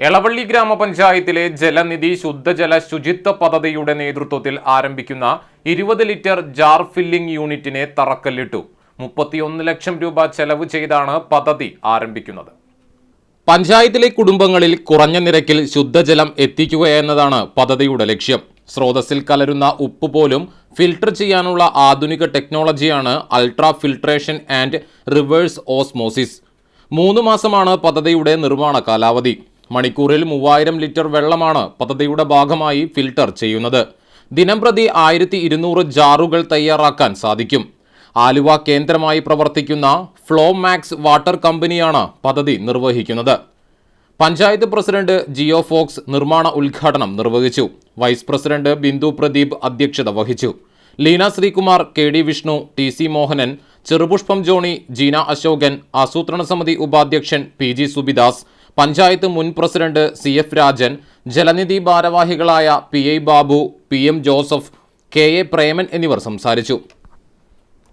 എളവള്ളി ഗ്രാമപഞ്ചായത്തിലെ ജലനിധി ശുദ്ധജല ശുചിത്വ പദ്ധതിയുടെ നേതൃത്വത്തിൽ ആരംഭിക്കുന്ന ഇരുപത് ലിറ്റർ ജാർ ഫില്ലിംഗ് യൂണിറ്റിനെ തറക്കല്ലിട്ടു. മുപ്പത്തിയൊന്ന് ലക്ഷം രൂപ ചെലവ് ചെയ്താണ് പദ്ധതി ആരംഭിക്കുന്നത്. പഞ്ചായത്തിലെ കുടുംബങ്ങളിൽ കുറഞ്ഞ നിരക്കിൽ ശുദ്ധജലം എത്തിക്കുക എന്നതാണ് പദ്ധതിയുടെ ലക്ഷ്യം. സ്രോതസ്സിൽ കലരുന്ന ഉപ്പ് പോലും ഫിൽട്ടർ ചെയ്യാനുള്ള ആധുനിക ടെക്നോളജിയാണ് ultra filtration and reverse osmosis. മൂന്ന് മാസമാണ് പദ്ധതിയുടെ നിർമ്മാണ കാലാവധി. മണിക്കൂറിൽ മൂവായിരം ലിറ്റർ വെള്ളമാണ് പദ്ധതിയുടെ ഭാഗമായി ഫിൽട്ടർ ചെയ്യുന്നത്. ദിനംപ്രതി ആയിരത്തി ഇരുന്നൂറ് ജാറുകൾ തയ്യാറാക്കാൻ സാധിക്കും. ആലുവ കേന്ദ്രമായി പ്രവർത്തിക്കുന്ന ഫ്ലോ മാക്സ് വാട്ടർ കമ്പനിയാണ് പദ്ധതി നിർവഹിക്കുന്നത്. പഞ്ചായത്ത് പ്രസിഡന്റ് ജിയോ ഫോക്സ് നിർമ്മാണ ഉദ്ഘാടനം നിർവഹിച്ചു. വൈസ് പ്രസിഡന്റ് ബിന്ദു പ്രദീപ് അധ്യക്ഷത വഹിച്ചു. Leena Sreekumar K D Vishnu T C Mohanan Cherupushpam Johnny Jeena Ashokan ആസൂത്രണ സമിതി ഉപാധ്യക്ഷൻ പി ജി സുബിദാസ് പഞ്ചായത്ത് മുൻ president C F Rajan Jalanidhi ഭാരവാഹികളായ P I Babu P M Joseph K A Preman എന്നിവർ സംസാരിച്ചു.